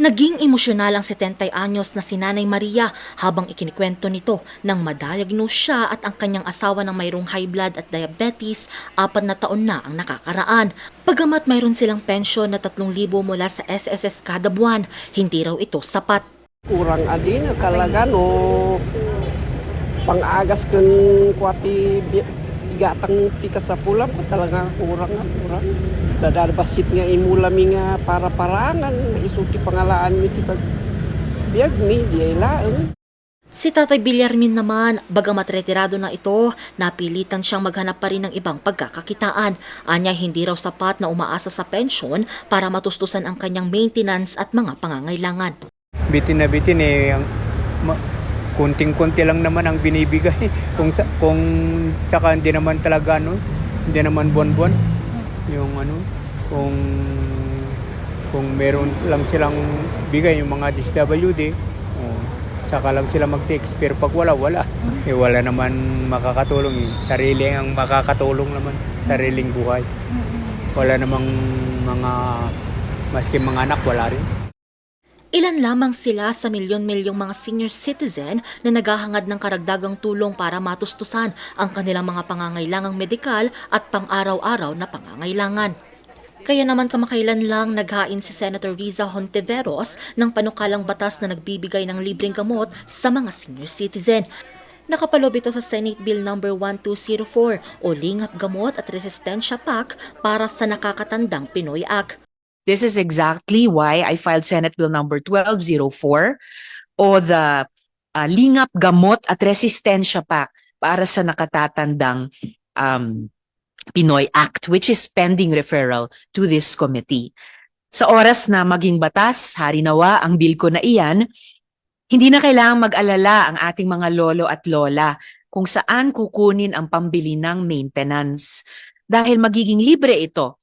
Naging emosyonal ang 70 anyos na si Nanay Maria habang ikinikwento nito nang madiagnose siya at ang kanyang asawa ng mayroong high blood at diabetes, apat na taon na ang nakakaraan. Pagamat mayroon silang pensyon na 3,000 mula sa SSS kada buwan, hindi raw ito sapat. kurang adin talaga no pangagas kun kuati bi- igatang tika sa pulam ko talaga kurang nga kurang dadalbasit nga imulami nga para parangan isuti pangalaan mi ti pag biag mi di laeng Si Tatay Bilyarmin naman, bagamat retirado na ito, napilitan siyang maghanap pa rin ng ibang pagkakakitaan. Anya hindi raw sapat na umaasa sa pensyon para matustusan ang kanyang maintenance at mga pangangailangan. bitin na bitin eh ang ma, kunting-kunti lang naman ang binibigay. Kung sa, kung tsaka hindi naman talaga ano hindi naman buwan-buwan yung ano kung kung meron lang silang bigay yung mga DSWD oh, saka lang sila mag-expire pag wala wala. Eh wala naman makakatulong eh. sarili ang makakatulong naman sariling buhay. Wala namang mga maski mga anak wala rin Ilan lamang sila sa milyon-milyong mga senior citizen na naghahangad ng karagdagang tulong para matustusan ang kanilang mga pangangailangang medikal at pang-araw-araw na pangangailangan. Kaya naman kamakailan lang naghain si Senator Riza Hontiveros ng panukalang batas na nagbibigay ng libreng gamot sa mga senior citizen. Nakapalob ito sa Senate Bill No. 1204 o Lingap Gamot at Resistensya PAC para sa nakakatandang Pinoy Act. This is exactly why I filed Senate Bill number 1204 o the uh, Lingap Gamot at Resistensya Pact para sa nakatatandang um, Pinoy Act which is pending referral to this committee. Sa oras na maging batas, hari nawa ang bill ko na iyan, hindi na kailangang mag-alala ang ating mga lolo at lola kung saan kukunin ang pambili ng maintenance. Dahil magiging libre ito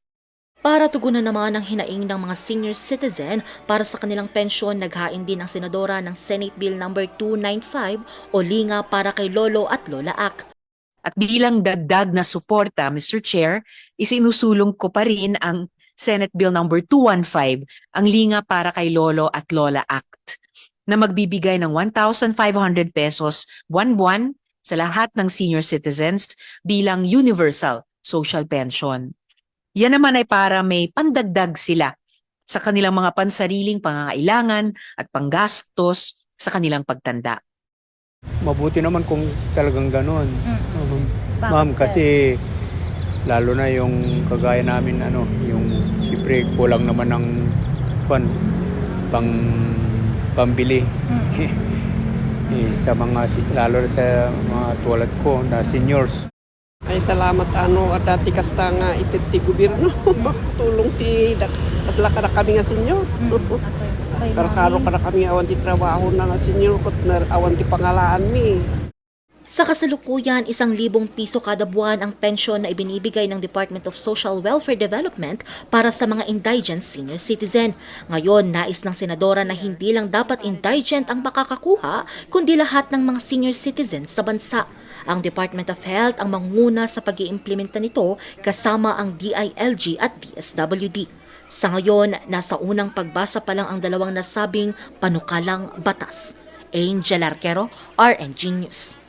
Para tugunan naman ang hinaing ng mga senior citizen para sa kanilang pensyon, naghain din ang senadora ng Senate Bill No. 295 o Linga para kay Lolo at Lola Act. At bilang dagdag na suporta, Mr. Chair, isinusulong ko pa rin ang Senate Bill number 215, ang Linga para kay Lolo at Lola Act, na magbibigay ng 1,500 pesos buwan-buwan sa lahat ng senior citizens bilang universal social pension. Yan naman ay para may pandagdag sila sa kanilang mga pansariling pangangailangan at panggastos sa kanilang pagtanda. mabuti naman kung talagang ganun. Um, Ma'am, kasi lalo na yung kagaya namin, ano, yung siyempre kulang naman ng kwan, pang pambili. eh, sa mga, si- lalo na sa mga tulad ko na seniors. Ay salamat ano at dati kasta nga itit ti gobyerno. Makatulong ti asla ka na kami nga senyor Karakaro ka na kami awan ti trabaho na nga senyor kot na awan ti pangalaan mi Sa kasalukuyan, isang libong piso kada buwan ang pensyon na ibinibigay ng Department of Social Welfare Development para sa mga indigent senior citizen. Ngayon, nais ng senadora na hindi lang dapat indigent ang makakakuha, kundi lahat ng mga senior citizens sa bansa. Ang Department of Health ang manguna sa pag iimplementa nito kasama ang DILG at DSWD. Sa ngayon, nasa unang pagbasa pa lang ang dalawang nasabing panukalang batas. Angel Arquero, RNG News.